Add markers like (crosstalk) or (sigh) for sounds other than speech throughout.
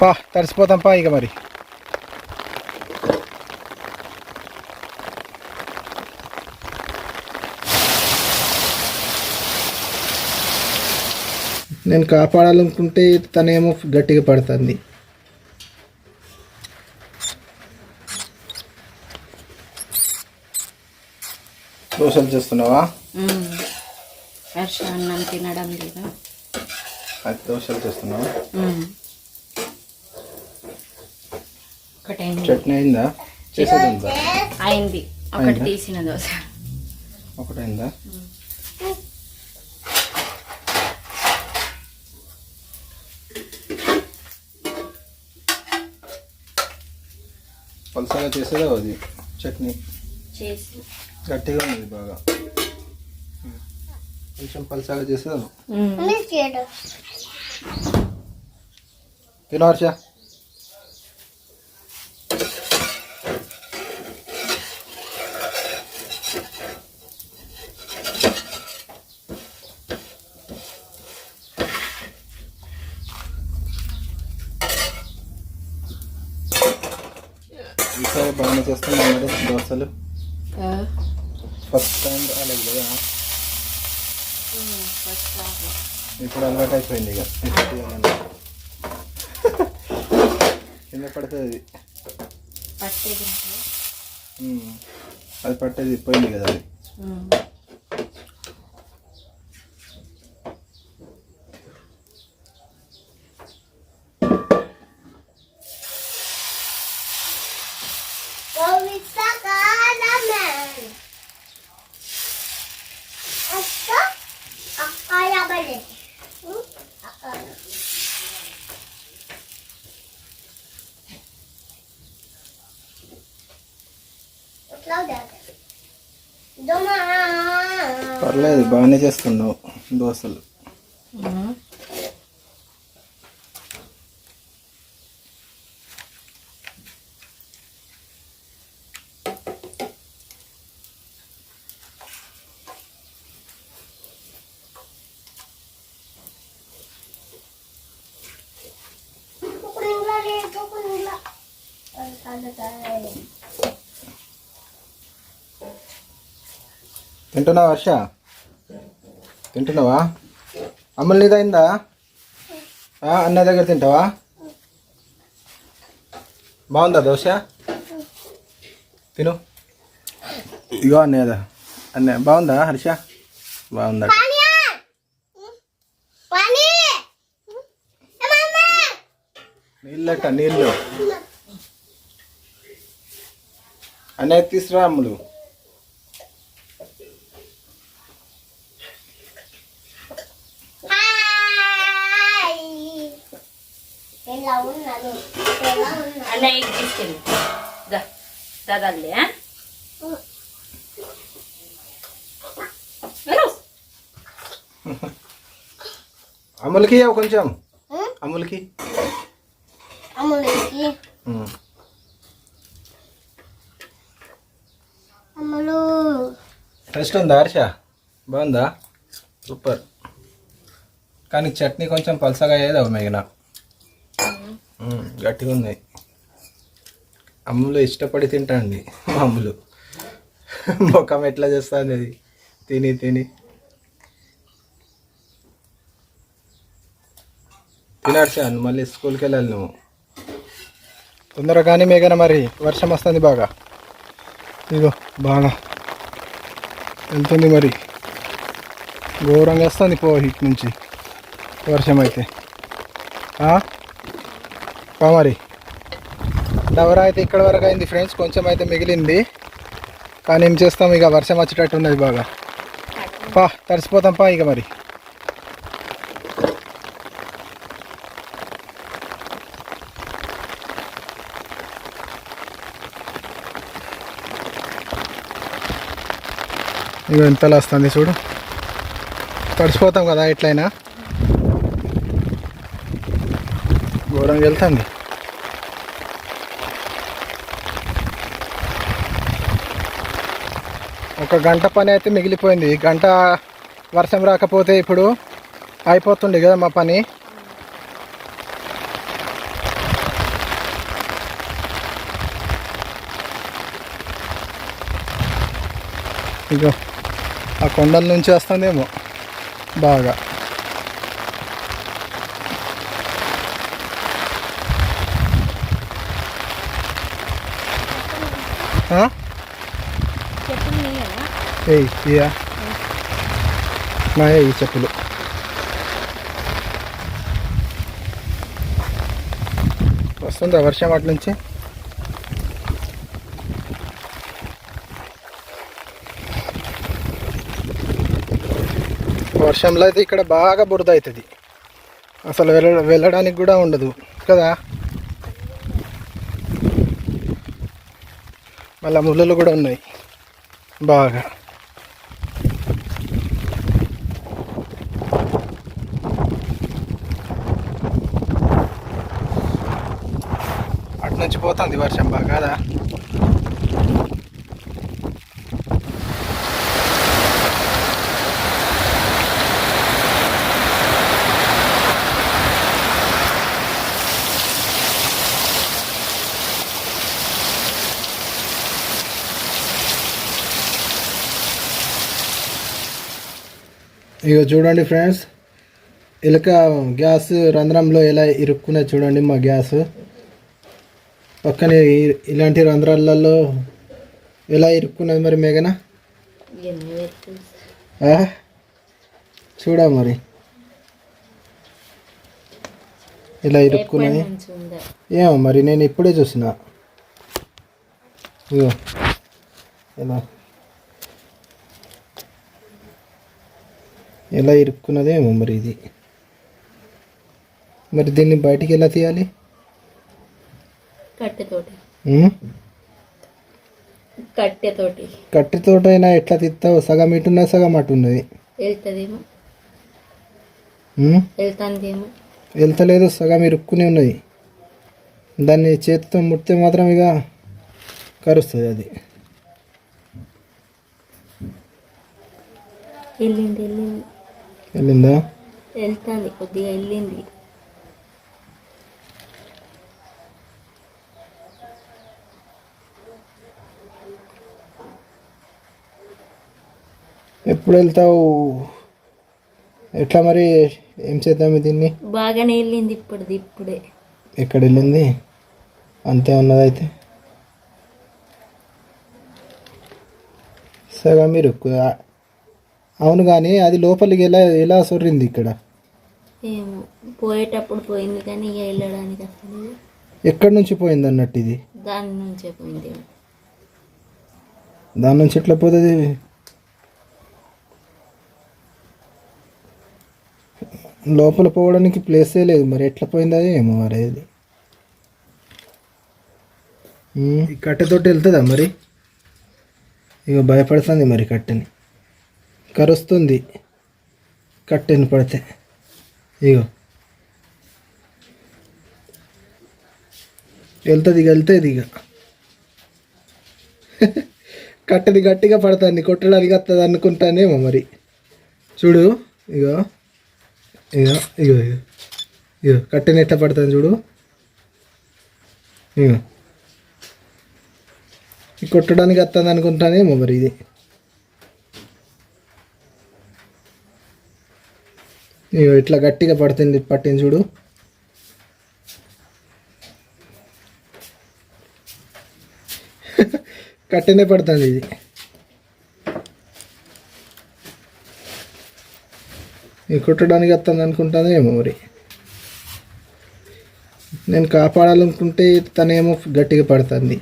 పా తడిసిపోతాం పా ఇక మరి. నేను కాపాడాలనుకుంటే తనేమో గట్టిగా పడుతుంది. దోశలు చేస్తున్నావా? అన్నం తినడం లేదా? అది దోశలు చేస్తున్నావా? ఒకటైంది చట్నీ అయిందా? చేసేది అయింది. ఒకటి అయిందా? తీసిన దోశ. ఒకటైందా? పలసగా చేసేదా అది? చట్నీ? చేసి. గట్టిగా ఉంది బాగా. కొంచెం పలసగా చేసేదా తిన ఈసారి బాగానే చేస్తున్నాం మరి దోశలు? ఫస్ట్ టైం రాలేదు కదా? ఇప్పుడు అలవాటు అయిపోయింది ఇక. కింద పడుతుంది. అది పట్టేది పోయింది కదా అది. పర్లేదు బాగానే చేస్తున్నావు దోశలు. తింటున్నావా వర్ష తింటున్నావా? అమ్మలు నీదైందా? ఆ, అన్నయ్య దగ్గర తింటావా? బాగుందా దోశ? తిను. ఇగో అన్నయ్యదా అన్నయ్య బాగుందా హర్ష? బాగుందా. నీళ్ళట నీళ్ళు. అన్నయ్య తీసురా అమ్ములు. ఎలా ఉన్నాను. ఎలా ఉన్నాను. అన్నయ్య తీసుకెళ్ళి. దాదాలే కొంచెం. అమ్ములకి అమ్ములకి ఉమ్. అమ్ములు టేస్ట్ ఉందా హర్ష? బాగుందా? సూపర్. కానీ చట్నీ కొంచెం పలసగా అయ్యేది అవి మిగిన గట్టిగా ఉన్నాయి. అమ్ములు ఇష్టపడి తింటాండి మా అమ్ములు ముఖం ఎట్లా చేస్తుంది అది తిని తిని. తినర్చాను మళ్ళీ స్కూల్కి వెళ్ళాలి నువ్వు. తొందరగా కానీ మేఘన మరి వర్షం వస్తుంది బాగా. ఇదో బాగా వెళ్తుంది మరి. ఘోరంగా వస్తుంది పో ఇటు నుంచి. వర్షం అయితే. మరి. డవర అయితే ఇక్కడ వరకు అయింది ఫ్రెండ్స్. కొంచెం అయితే మిగిలింది. కానీ ఏం చేస్తాం? ఇక వర్షం వచ్చేటట్టు ఉన్నది బాగా. పా తడిసిపోతాం పా ఇక మరి. ఇక ఎంతలా వస్తుంది చూడు. తడిసిపోతాం కదా ఎట్లయినా. దూరంగా వెళ్తుంది ఒక గంట పని అయితే మిగిలిపోయింది. గంట వర్షం రాకపోతే ఇప్పుడు అయిపోతుండే కదా మా పని. ఇగో ఆ కొండల నుంచి వస్తుందేమో బాగా. ఆ? చెప్పు నీయనా ఏయ్ ఇయా నాయే ఈ చెప్పులు. వస్తుందా వర్షం అటు నుంచి? వర్షంలో అయితే ఇక్కడ బాగా బురద అవుతుంది. అసలు వెళ్ళ వెళ్ళడానికి కూడా ఉండదు కదా? మళ్ళీ ముళ్ళలు కూడా ఉన్నాయి. బాగా. అటు నుంచి పోతుంది వర్షం బాగా. కదా ఇక చూడండి ఫ్రెండ్స్. ఇలక గ్యాస్ రంధ్రంలో ఎలా ఇరుక్కునే చూడండి మా గ్యాస్. పక్కనే ఇలాంటి రంధ్రాలలో ఎలా ఇరుక్కున్నది మరి మేఘన? చూడ మరి? ఇలా ఇరుక్కున్నది? ఏమో మరి నేను ఇప్పుడే చూసిన. ఇలా ఎలా ఇరుక్కున్నదేమో మరి ఇది. మరి దీన్ని బయటికి ఎలా తీయాలి? కట్టెతోటి. కట్టెతోటైనా ఎట్లా తీస్తావు? సగం ఇటు ఉన్నది సగం అటు ఉన్నది వెళ్తుందేమో. ఉమ్? వెళ్తాందేమో. వెళ్తలేదు సగం ఇరుక్కునే ఉన్నది. దాన్ని చేతితో ముడితే మాత్రం ఇక కరుస్తుంది అది. వెళ్ళింది వెళ్ళింది. వెళ్ళిందా వెళ్తాంది కొద్దిగా వెళ్ళింది ఎప్పుడు వెళ్తావు ఎట్లా మరి? ఏం చేద్దాం దీన్ని? బాగానే వెళ్ళింది ఇప్పుడుది ఇప్పుడే. ఎక్కడ వెళ్ళింది అంతే ఉన్నదైతే. సగం ఇరుక్కు అవును కానీ అది లోపలికి ఎలా ఎలా సొర్రింది ఇక్కడ? ఏమో పోయేటప్పుడు పోయింది కానీ ఇక వెళ్ళడానికి అసలు. ఎక్కడి నుంచి పోయింది అన్నట్టు ఇది? దాని నుంచే పోయింది. దాని నుంచి ఎట్లా పోతుంది? లోపల పోవడానికి ప్లేసే లేదు మరి ఎట్లా పోయింది ఏమో మరి అది. కట్టెతోటి వెళ్తుందా మరి? ఇక భయపడుతుంది మరి కట్టెని. కరుస్తుంది. కట్టెను పడితే. ఇగో. వెళ్తుంది ఇక వెళ్తుంది ఇక (laughs) కట్టెని గట్టిగా పడతాన్ని కొట్టడానికి వస్తుంది అనుకుంటానేమో మరి. చూడు ఇగో. ఇగో ఇగో ఇగో. ఇగో కట్టెని ఎట్లా పడుతుంది చూడు. ఇగో. కొట్టడానికి వస్తుంది అనుకుంటానేమో మరి ఇది. ఇట్లా గట్టిగా పడుతుంది పట్టింది చూడు. (laughs) కట్టనే పడుతుంది ఇది. ఇది కుట్టడానికి వస్తుంది అనుకుంటుంది ఏమో మరి. నేను కాపాడాలనుకుంటే తనేమో గట్టిగా పడుతుంది.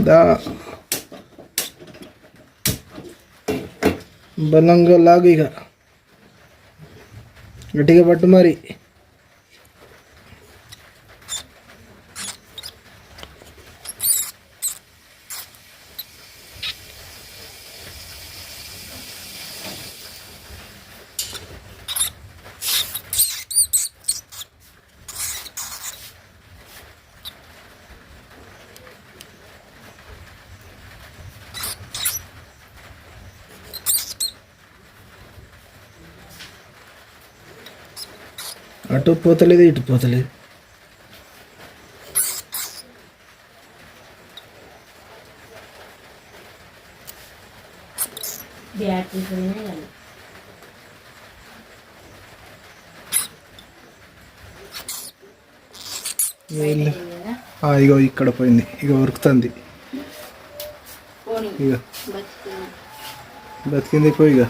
దా. బలంగా లాగు ఇక గట్టిగా పట్టు మరి అటు పోతలేదు ఇటు పోతలేదు. ఇగో ఇక్కడ పోయింది ఇక ఉరుకుతుంది. ఇక బతికింది. పోయిగా